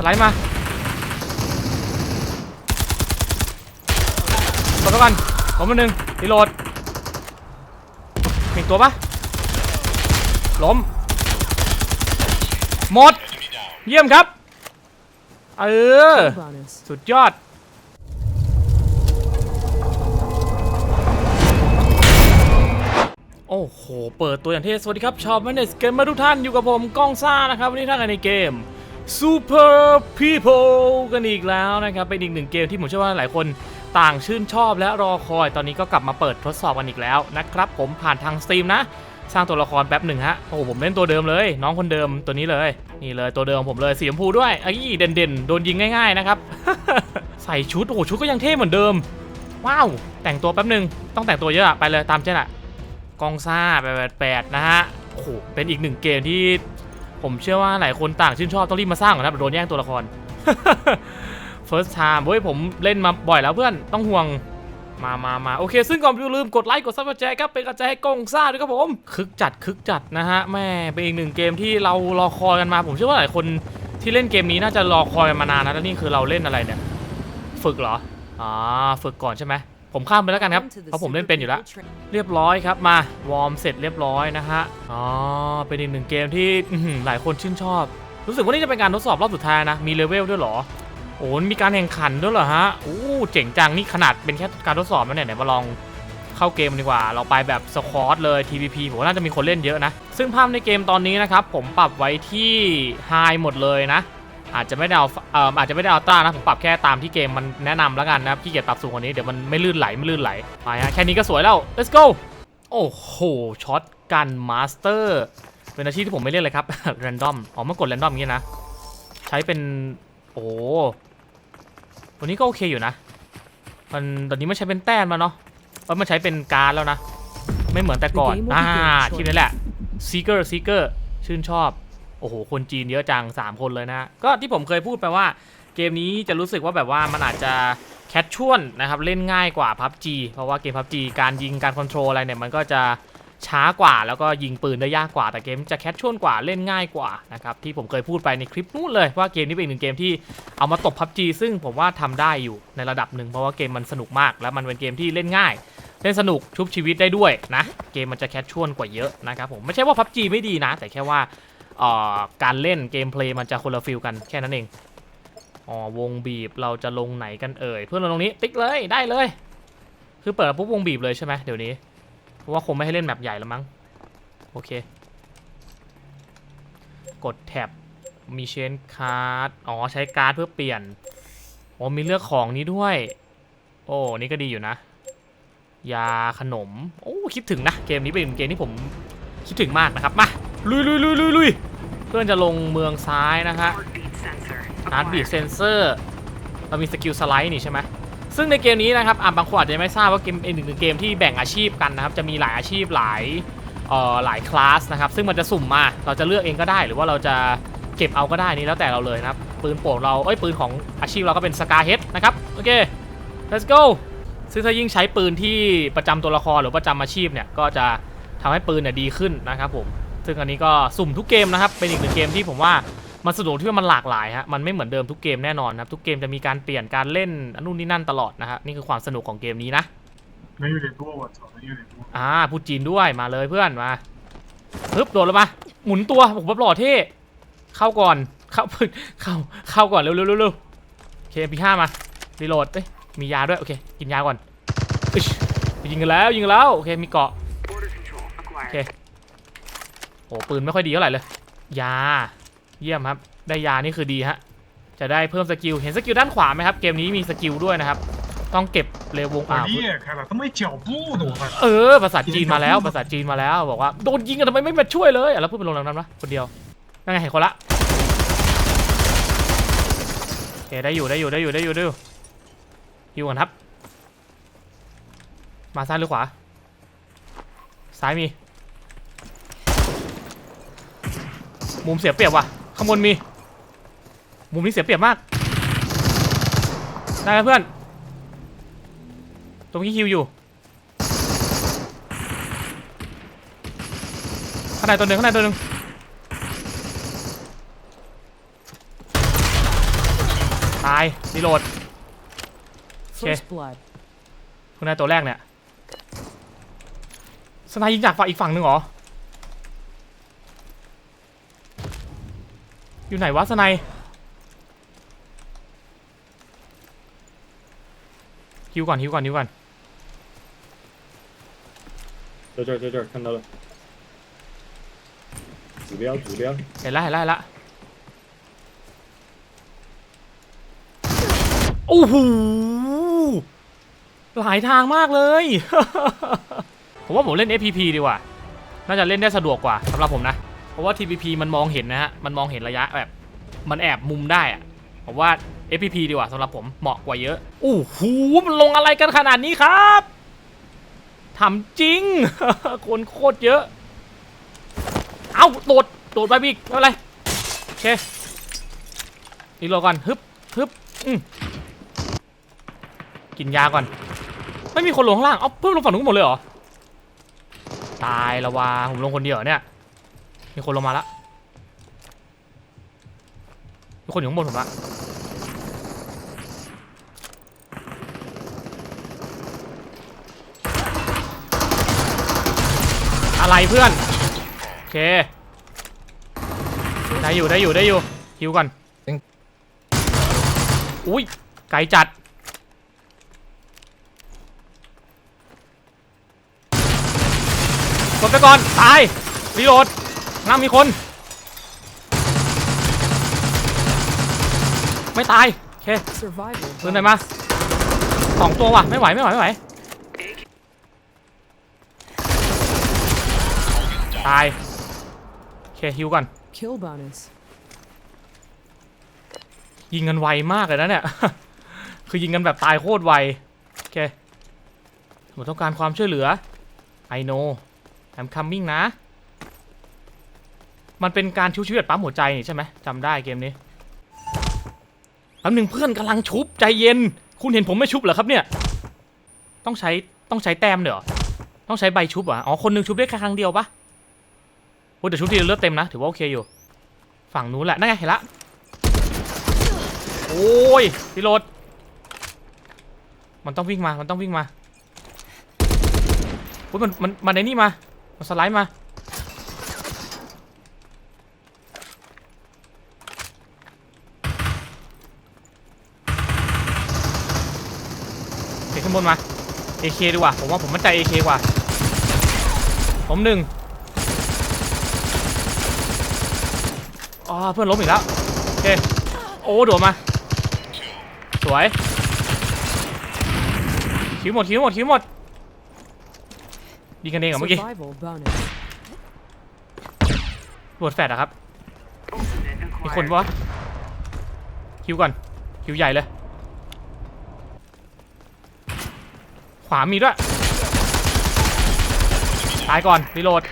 สไลด์มากดไปก่อนล้มมาหนึ่งรีโหลดมีอีกตัวปะล้มหมด เยี่ยมครับ เออ สุดยอดโอ้โห เปิดตัวอย่างเที่สวัสดีครับชาวแมนเนสเกมมาทุกท่านอยู่กับผมก้องซ่านะครับ วันนี้ท่านในเกม Super People กันอีกแล้วนะครับ เป็นอีกหนึ่งเกมที่ผมเชื่อว่าหลายคนต่างชื่นชอบและรอคอยตอนนี้ก็กลับมาเปิดทดสอบกันอีกแล้วนะครับผมผ่านทาง Steam นะ สร้างตัวละครแป๊บหนึ่งฮะ โอ้โห ผมเล่นตัวเดิมเลย น้องคนเดิมตัวนี้เลย นี่เลยตัวเดิมผมเลยสีชมพูด้วยไอ้ยเด่นๆ โดนยิงง่ายๆนะครับ ใส่ชุด โอ้โห ชุดก็ยังเท่เหมือนเดิม ว้าว แต่งตัวแป๊บหนึ่งต้องแต่งตัวเยอะอะไปเลยตามเช่นอะกองซ่าแปดแปดนะฮะโอ้โหเป็นอีกหนึ่งเกมที่ ผมเชื่อว่าหลายคนต่างชื่นชอบต้องรีบมาสร้างก่อนนะโดนแย่งตัวละคร first time เฮ้ยผมเล่นมาบ่อยแล้วเพื่อนต้องห่วงมามามาโอเค ซึ่งก่อนอย่าลืมกดไลค์ กดซับสไครต์ครับ เป็นกระจายให้กองซ่าด้วยครับผม คึกจัด คึกจัดนะฮะ แม่ เป็นอีกหนึ่งเกมที่เรารอคอยกันมา ผมเชื่อว่าหลายคนที่เล่นเกมนี้น่าจะรอคอยมานานนะแล้วนี่คือเราเล่นอะไรเนี่ย ฝึกเหรออ๋อฝึกก่อนใช่ไหม ผมข้ามไปแล้วกันครับ เพราะผมเล่นเป็นอยู่แล้ว เรียบร้อยครับมาวอร์มเสร็จเรียบร้อยนะฮะ อ๋อ เป็นอีกหนึ่งเกมที่อื้อหือหลายคนชื่นชอบ รู้สึกว่านี่จะเป็นการทดสอบรอบสุดท้ายนะ มีเลเวลด้วยเหรอ โอ้มีการแข่งขันด้วยเหรอฮะโอ้เจ๋งจัง นี่ขนาดเป็นแค่การทดสอบนะเนี่ยไหนมาลองเข้าเกมดีกว่า เราไปแบบสควอตเลย TVP ผมว่าน่าจะมีคนเล่นเยอะนะ ซึ่งภาพในเกมตอนนี้นะครับผมปรับไว้ที่ไฮหมดเลยนะ อาจจะไม่ได้เอาเอ่ออาจจะไม่ได้อัลตร้านะผมปรับแค่ตามที่เกมมันแนะนำแล้วกันนะครับขี้เกียจปรับสูงกว่านี้เดี๋ยวมันไม่ลื่นไหลไม่ลื่นไหลไปฮะแค่นี้ก็สวยแล้ว let's go โอ้โหช็อตกันมาสเตอร์เป็นอาชีพที่ผมไม่เล่นเลยครับ random อ๋อเมื่อกด random อย่างนี้นะ ใช้เป็นโอ้วันนี้ก็โอเคอยู่นะ มันตอนนี้ไม่ใช้เป็นแต้มมาเนาะเพราะมันใช้เป็นการดแล้วนะ ไม่เหมือนแต่ก่อน The game will อ่า begin ทีนี้แหละ Seeker Seeker ชื่นชอบ โอ้โห คนจีนเยอะจัง 3 คนเลยนะก็ที่ผมเคยพูดไปว่าเกมนี้จะรู้สึกว่าแบบว่ามันอาจจะแคชชวลนะครับเล่นง่ายกว่า PUBG เพราะว่าเกม PUBG การยิงการคอนโทรลอะไรเนี่ยมันก็จะช้ากว่าแล้วก็ยิงปืนได้ยากกว่าแต่เกมจะแคชชวลกว่าเล่นง่ายกว่านะครับที่ผมเคยพูดไปในคลิปนู้นเลยว่าเกมนี้เป็นอีกหนึ่งเกมที่เอามาตบ PUBG ซึ่งผมว่าทำได้อยู่ในระดับหนึ่งเพราะว่าเกมมันสนุกมาก และมันเป็นเกมที่เล่นง่าย เล่นสนุกชุบชีวิตได้ด้วยนะเกมมันจะแคชชวลกว่าเยอะนะครับผมไม่ใช่ว่า PUBG ไม่ดีนะ แต่แค่ว่า การเล่นเกมเพลย์มันจะคนละฟิลกันแค่นั้นเองอ๋อวงบีบเราจะลงไหนกันเอ่ยเพื่อนเราตรงนี้ติ๊กเลยได้เลย คือเปิดปุ๊บวงบีบเลยใช่ไหมเดี๋ยวนี้เพราะว่าคงไม่ให้เล่นแมปใหญ่แล้วมั้งโอเค กดแท็บมีเชนคาร์ดอ๋อใช้การ์ดเพื่อเปลี่ยนอ๋อมีเลือกของนี้ด้วย โอ้นี่ก็ดีอยู่นะ ยาขนม โอ้คิดถึงนะ เกมนี้เป็นเกมที่ผมคิดถึงมากนะครับ มา ลุยลุยลุยลุยลุย เพื่อนจะลงเมืองซ้ายนะฮะฮาร์ดบีทเซนเซอร์เรามีสกิลสไลด์นี่ใช่ไหมซึ่งในเกมนี้นะครับอะบางคนอาจจะไม่ทราบว่าเกมเป็นหนึ่งเกมที่แบ่งอาชีพกันนะครับ จะมีหลายอาชีพหลายเอ่อหลายคลาสนะครับ ซึ่งมันจะสุ่มมา เราจะเลือกเองก็ได้ หรือว่าเราจะเก็บเอาก็ได้นี่แล้วแต่เราเลยนะครับ ปืนโปรดเรา เอ้ยปืนของอาชีพเราก็เป็นสกาเฮดนะครับ โอเค let's go ซึ่งถ้ายิ่งใช้ปืนที่ประจำตัวละครหรือประจำอาชีพเนี่ย ก็จะทำให้ปืนเนี่ยดีขึ้นนะครับผม ซึ่งอันนี้ก็สุ่มทุกเกมนะครับ เป็นอีกหนึ่งเกมที่ผมว่ามันสะดวกที่ว่ามันหลากหลายฮะ มันไม่เหมือนเดิมทุกเกมแน่นอนครับ ทุกเกมจะมีการเปลี่ยนการเล่นอนู่นนี่นั่นตลอดนะครับนี่คือความสนุกของเกมนี้นะ ไม่อยู่ในพวกอะสอนไม่อยู่ในพวอ่าพูดจีนด้วยมาเลยเพื่อนมาฮึบโดดลงมา หมุนตัวผมปบบหล่อเท่ เข้าก่อน เข้าเข้าเข้าก่อนเร็วเร็วเร็วเคพีห้ามารีโหลดเอ้ยมียาด้วยโอเค กินยาก่อนยิงกันแล้วยิงกันแล้วโอเคมีเกาะโอเค โอ้ปืนไม่ค่อยดีเท่าไหร่เลย ยา เยี่ยมครับ ได้ยานี่คือดีฮะ จะได้เพิ่มสกิล เห็นสกิลด้านขวาไหมครับ เกมนี้มีสกิลด้วยนะครับ ต้องเก็บเลวงอ่าวเออ ภาษาจีนมาแล้ว ภาษาจีนมาแล้ว บอกว่าโดนยิงกันทำไมไม่มาช่วยเลยแล้วพูดเป็นลงน้ำนะคนเดียว นั่นไงเห็นคนละโอเคได้อยู่ได้อยู่ได้อยู่ได้อยู่ได้อยู่ฮิวก่อนครับ มาซ้ายหรือขวา ซ้ายมี มุมเสียเปรียบว่ะข้างบนมี มุมนี้เสียเปรียบมาก ได้ไหมเพื่อน ตรงที่ฮิวอยู่ ข้างในตัวหนึ่งข้างในตัวหนึ่งตายรีโหลด First blood. คุณนายตัวแรกเนี่ยสนายยิงจากฝั่งอีกฝั่งหนึ่งเหรอ อยู่ไหนวะสนายฮิวก่อนฮิวก่อนฮิวก่อน 在这儿，在这儿看到了，指标指标， เห็นละเห็นละเห็นละโอ้โหหลายทางมากเลย ผมว่าผมเล่น FPP ดีกว่า น่าจะเล่นได้สะดวกกว่าสำหรับผมนะ เพ ราะว่า TPP มันมองเห็นนะฮะ มันมองเห็นระยะแบบ มันแอบมุมได้อะผมว่า FPP ดีกว่าสำหรับผมเหมาะกว่าเยอะโอ้โหมันลงอะไรกันขนาดนี้ครับทำจริง คนโคตรเยอะ เอ้าโดด โดดไปอีกไม่เป็นไร โอเครีโหลดก่อนฮึบฮึบอืมกินยาก่อน ไม่มีคนลงข้างล่าง เอาเพิ่มลงฝั่งนู้นหมดเลยเหรอ ตายละวาผมลงคนเดียวเนี่ย มีคนลงมาละมีคนอยู่ข้างบนผมละอะไรเพื่อน โอเค ได้อยู่ได้อยู่ได้อยู่ฮิวก่อนอุ้ยไกลจัดกดไปก่อน ตายรีโหลด น้ามีคน ไม่ตาย โอเค Survival. ปืนไหนมาสองตัวว่ะ ไม่ไหว ไม่ไหว ไม่ไหว ตาย โอเคฮิวก่อน Kill bonus. ยิงกันไวมากเลยนะเนี่ย คือยิงกันแบบตายโคตรไว โอเคผมต้องการความช่วยเหลือ I know I'm coming นะ มันเป็นการชุบชีวิตแบบปั๊มหัวใจนี่ใช่ไหมจำได้เกมนี้แป๊บหนึ่งเพื่อนกำลังชุบใจเย็น คุณเห็นผมไม่ชุบเหรอครับเนี่ย ต้องใช้ต้องใช้แต้มเดี๋ยวต้องใช้ใบชุบเหรออ๋อ คนหนึงชุบได้แค่ครั้งเดียวปะโอ้ยแต่ชุบทีเดียวเลือดเต็มนะ ถือว่าโอเคอยู่ ฝั่งนู้นแหละ นั่นไงเห็นละ โอ้ยพี่โรดมันต้องวิ่งมา มันต้องวิ่งมาโอ้ยมันมันมันในนี่มา มันสไลด์มา เด็กขึ้นบนมา AK ดีกว่า ผมว่าผมมั่นใจ AK กว่า ผมหนึ่งอ๋อเพื่อนล้มอีกแล้ว โอเค โอ้โดดมา สวยคิวหมดคิวหมดคิวหมดยิงกันเองเหรอเมื่อกี้ Survival bonus. ตรวจแฟดอะครับ มีคนปะวะคิวก่อน คิวใหญ่เลย ขวามีด้วย ตายก่อนรีโหลด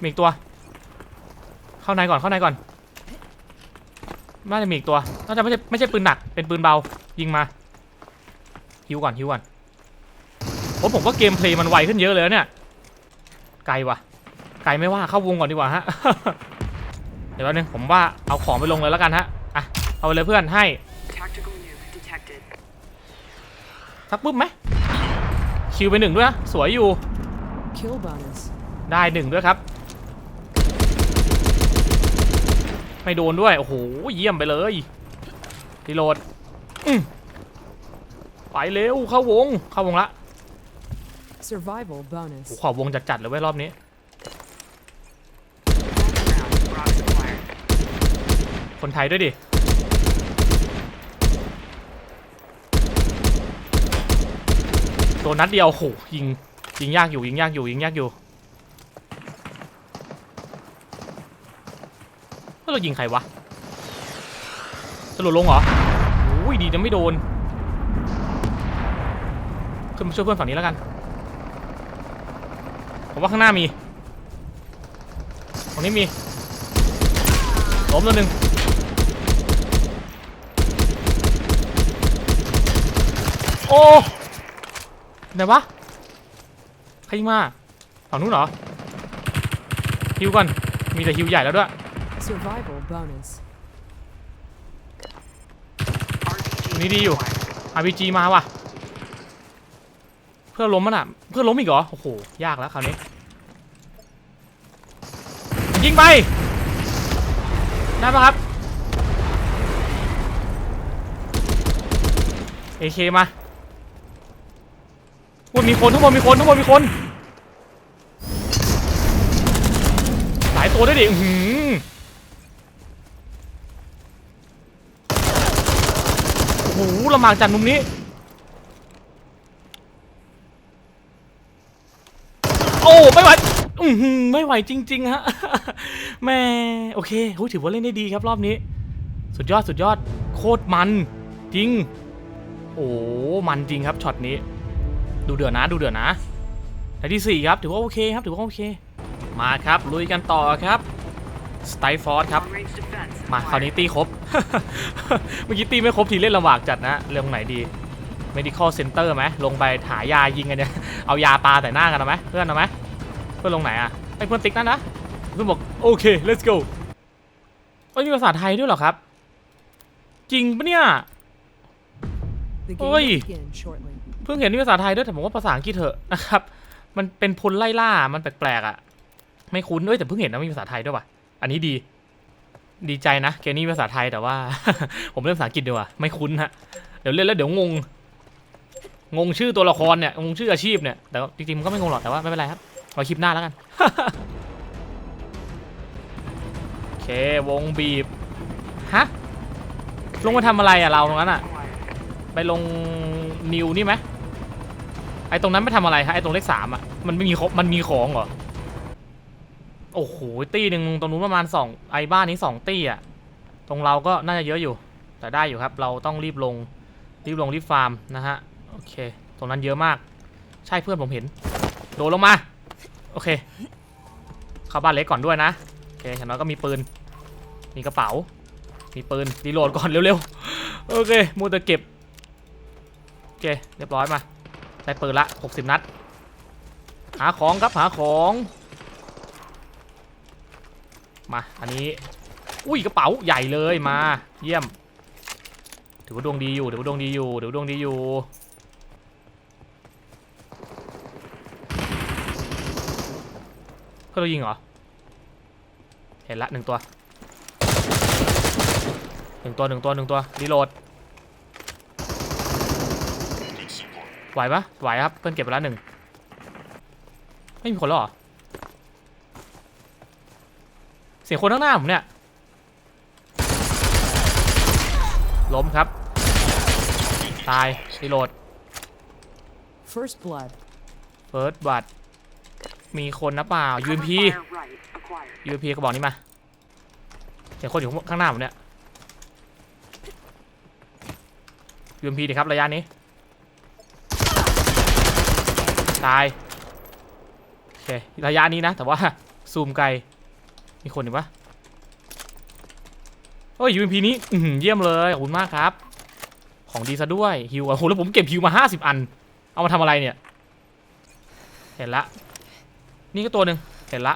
มีอีกตัว เข้าในก่อนเข้าในก่อน น่าจะมีอีกตัว น่าจะไม่ใช่ไม่ใช่ปืนหนัก เป็นปืนเบา ยิงมา ฮิวก่อนฮิวก่อนโอ้ผมว่าเกมเพลย์มันไวขึ้นเยอะเลยเนี่ย ไกลว่ะ ไกลไม่ว่าเข้าวงก่อนดีกว่าฮะ เดี๋ยวแป๊บนึงผมว่าเอาของไปลงเลยแล้วกันฮะ อะ เอาไปเลยเพื่อนให้ สักปุ๊บไหมคิวไปหนึ่งด้วยนะสวยอยู่ Kill bonus. ได้หนึ่งด้วยครับ ไม่โดนด้วย โอ้โห เยี่ยมไปเลยรีโหลดอืมไปเร็ว เข้าวง เข้าวงละ Survival โอ้ bonus. โหขอบวงจัดๆเลยเว้ยรอบนี้ Round, rocks acquired. คนไทยด้วยดิ โดนนัดเดียวโหยิงยิงยากอยู่ยิงยากอยู่ยิงยากอยู่แล้วเรายิงใครวะจะหลุดลงเหรอโอ้ยดีจะไม่โดน ขึ้นมาช่วยเพื่อนฝั่งนี้แล้วกัน ผมว่าข้างหน้ามีตรงนี้มีล้มตัวหนึ่งโอ้ ไหนวะใครยิงมาฝั่งนู้นเหรอฮิวก่อนมีแต่ฮิวใหญ่แล้วด้วย Survival bonus. ตรงนี้ดีอยู่ RPG มาว่ะ เพื่อนล้มมันอะ เพื่อนล้มอีกเหรอ โอ้โห ยากแล้วคราวนี้ ยิงไป ได้ปะครับ AK มา บนมีคนทั้างบนมีคนทั้างบนมีคน หลายตัวด้วยดิหือโอ้โหลำบากจัดมุมนี้โอ้ไม่ไหวอือหือไม่ไหวจริง ๆ ฮะแม่โอเคถือว่าเล่นได้ดีครับรอบนี้ สุดยอดสุดยอด โคตรมัน จริง โอ้ มันจริงครับช็อตนี้ ดูเดือดนะดูเดือดนะแต่ที่ 4 ครับ ถือว่าโอเคครับ ถือว่าโอเค มาครับ ลุยกันต่อครับสไตฟอร์ดครับ มาคราวนี้ตีครบ เมื่อกี้ตีไม่ครบทีเล่นลำบากจัดนะเรื่องไหนดี medical center ไหมลงไปหายายิงกันเนี่ย เอายาปาแต่หน้ากันเอาไหมเพื่อนเอาไหมเพื่อนลงไหนอะไอเพื่อนติ๊กนั่นนะ เพื่อนบอกโอเค let's go เอ้ยมีภาษาไทยด้วยเหรอครับ จริงปะเนี่ย The Oi. game will begin shortly. เพิ่งเห็นมีภาษาไทยด้วยแต่ผมว่าภาษาอังกฤษเถอะนะครับ มันเป็นพลไล่ล่า มันแปลกๆอะ ไม่คุ้นเอ้ยแต่เพิ่งเห็นนะมีภาษาไทยด้วยว่ะ อันนี้ดี ดีใจนะเกมนี้ภาษาไทยแต่ว่า ผมเล่นภาษาอังกฤษดีกว่าไม่คุ้นฮะ เดี๋ยวเล่นแล้วเดี๋ยวงง งงชื่อตัวละครเนี่ย งงชื่ออาชีพเนี่ย แต่จริงๆมันก็ไม่งงหรอกแต่ว่าไม่เป็นไรครับไว้คลิปหน้าแล้วกัน โอเค วงบีบ ฮะ ลงมาทำอะไรอะเราตรงนั้นอะ ไปลงนิวนี่ไหม อตรงนั้นไปทำอะไรฮะไอตรงเลขสามอะมันไม่มีของมันมีของเหรอโอ้โหตีหนึ่งตรงนู้นประมาณสองไอบ้านนี้สองตีอะตรงเราก็น่าจะเยอะอยู่ แต่ได้อยู่ครับ เราต้องรีบลงรีบลงรีบฟาร์มนะฮะโอเค ตรงนั้นเยอะมาก ใช่เพื่อนผมเห็น โดดลงมา โอเค เข้าบ้านเล็กก่อนด้วยนะโอเคอย่างน้อยก็มีปืน มีกระเป๋า มีปืนรีโหลดก่อนเร็วๆโอเคมูแต่เก็บโอเคเรียบร้อยมา ได้ปืนละ 60 นัด หาของครับหาของ มา อันนี้ อุ้ยกระเป๋าใหญ่เลยมา เยี่ยม ถือว่าดวงดีอยู่ถือว่าดวงดีอยู่ถือว่าดวงดีอยู่เพื่อนเรายิงเหรอ เห็นละหนึ่งตัวหนึ่งตัวหนึ่งตัวหนึ่งตัวรีโหลด ไหวปะไหวครับ เพื่อนเก็บไปแล้วหนึ่ง ไม่มีคนแล้วเหรอ เสียงคนข้างหน้าผมเนี่ย ล้มครับ ตายรีโหลด First blood. เฟิร์สบัตมีคนนะเปล่า Cover UMP fire right acquired. UMP กระบอกนี้มา เสียงคนอยู่ข้างหน้าผมเนี่ย UMP ดีครับระยะนี้ ตาย โอเค ระยะนี้นะ แต่ว่า ซูมไกล มีคนอยู่ปะโอ้ย UMP นี้อื้อหือเยี่ยมเลย ขอบคุณมากครับ ของดีซะด้วยฮิวโอะโหแล้วผมเก็บฮิวมา50อัน เอามาทำอะไรเนี่ย เห็นละ นี่ก็ตัวหนึ่งเห็นละ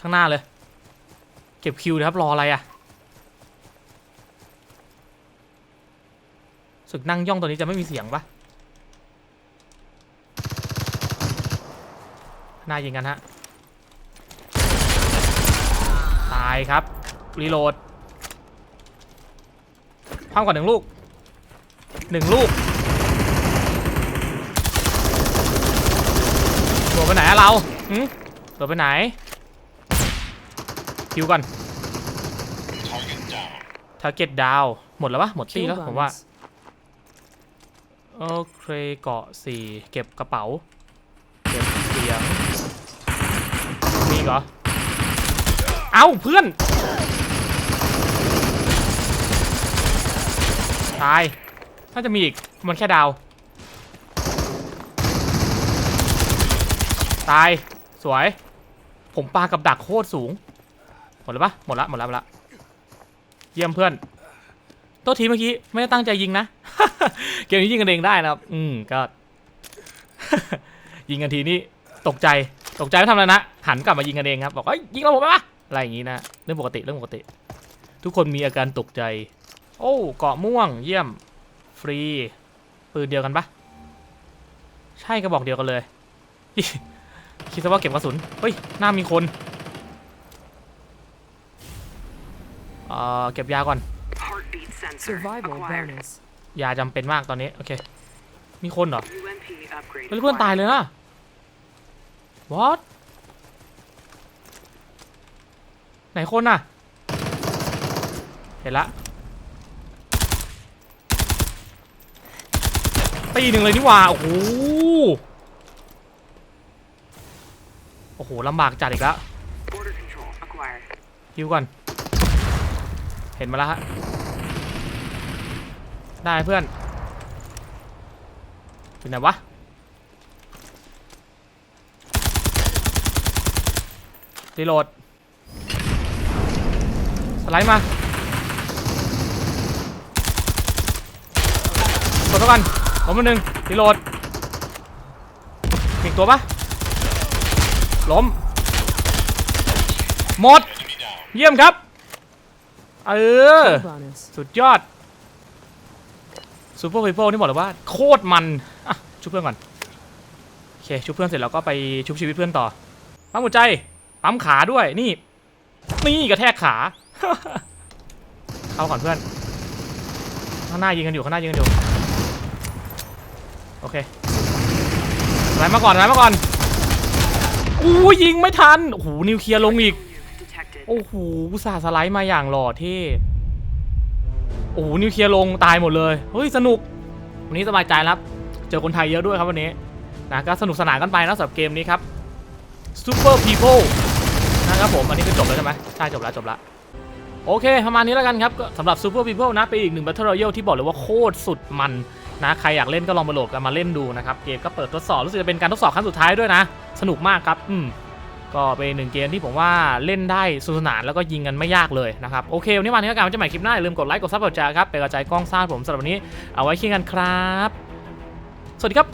ข้างหน้าเลย เก็บคิวนะครับ รออะไรอะสึกนั่งย่องตัวนี้จะไม่มีเสียงปะ น้ายิงกันฮะ ตายครับ รีโหลดคว้างก่อนหนึ่งลูกหนึ่งลูกโดดไปไหนอะเราหืมโดดไปไหนคิวก่อน target down หมดแล้วปะหมดตี Kill แล้วผมว่า bonus. โอเคเกาะสี่เก็บกระเป๋า เก็บเสียง มีเหรอ เอ้าเพื่อน ตาย น่าจะมีอีก มันแค่ดาว ตาย สวย ผมปากับดักโคตรสูง หมดแล้วปะหมดละหมดละหมดละ เยี่ยมเพื่อนโทษทีเมื่อกี้ ไม่ได้ตั้งใจยิงนะ เกมนี้ยิงกันเองได้นะครับ อืมก็ ยิงกันทีนี่ ตกใจตกใจไม่ทำอะไรนะ หันกลับมายิงกันเองครับ บอกเอ้ยยิงเราผมปะอะไรอย่างงี้นะ เรื่องปกติเรื่องปกติ ทุกคนมีอาการตกใจ โอ้เกาะม่วงเยี่ยม ฟรี ปืนเดียวกันปะใช่กระบอกเดียวกันเลย คิดซะว่าเก็บกระสุน เฮ้ย หน้ามีคนเอ่อเก็บยาก่อน Heartbeat sensor Survival acquired. bonus. ยาจำเป็นมากตอนนี้ โอเค มีคนเหรอ UMP upgrade. เฮ้ยเพื่อนตาย acquired. เลยนะ what ไหนคนน่ะ เห็นละ ตีหนึ่งเลยนี่ว่า โอ้โห โอ้โหลำบากจัดอีกแล้ว Border control acquired. ฮิวก่อน เห็นมาแล้วฮะ ได้เพื่อนอยู่ไหนวะ รีโหลด สไลด์มากดเท่ากันล้มมาหนึ่งรีโหลดอีกตัวปะล้ม หมด เยี่ยมครับ เออ สุดยอดซูเปอร์ p พ o นี่บอกเลยว่า โคตรมันอะชุบเพื่อนก่อน โอเค ชุบเพื่อนเสร็จแล้วก็ไปชุบชีวิตเพื่อนต่อปั๊มหัวใจ ปั๊มขาด้วยนี่ นี่กระแทกขาเข้าก่อนเพื่อนข้างหน้ายิงกันอยู่ข้างหน้ายิงกันอยู่โอเคไหลมาก่อนไหลมาก่อนอู้ยิงไม่ทันโอ้โหนิวเคลียร์ลงอีกโอ้โหอุตส่าห์สไลด์มาอย่างหล่อเท่โอ้โหนิวเคลียร์ลงตายหมดเลยเฮ้ยสนุกวันนี้สบายใจแล้วครับ เจอคนไทยเยอะด้วยครับวันนี้นะก็สนุกสนานกันไปนะสำหรับเกมนี้ครับ Super People นะครับผม อันนี้ก็จบแล้วใช่ไหมใช่จบแล้วจบแล้วโอเค ประมาณนี้แล้วกันครับก็สำหรับ Super People นะเป็นอีกหนึ่ง Battle Royale ที่บอกเลยว่าโคตรสุดมันนะใครอยากเล่นก็ลองมาโหลดกันมาเล่นดูนะครับเกมก็เปิดทดสอบรู้สึกจะเป็นการทดสอบครั้งสุดท้ายด้วยนะ สนุกมากครับอืมก็เป็นหนึ่งเกมที่ผมว่าเล่นได้สนุกสนานแล้วก็ยิงกันไม่ยากเลยนะครับโอเควันนี้มาที่การจะใหม่คลิปหน้าอย่าลืมกดไลค์กดซับกดแชร์ครับเป็นกำลังใจกล้องซ่างผมสำหรับวันนี้เอาไว้คิดกันครับ สวัสดีครับ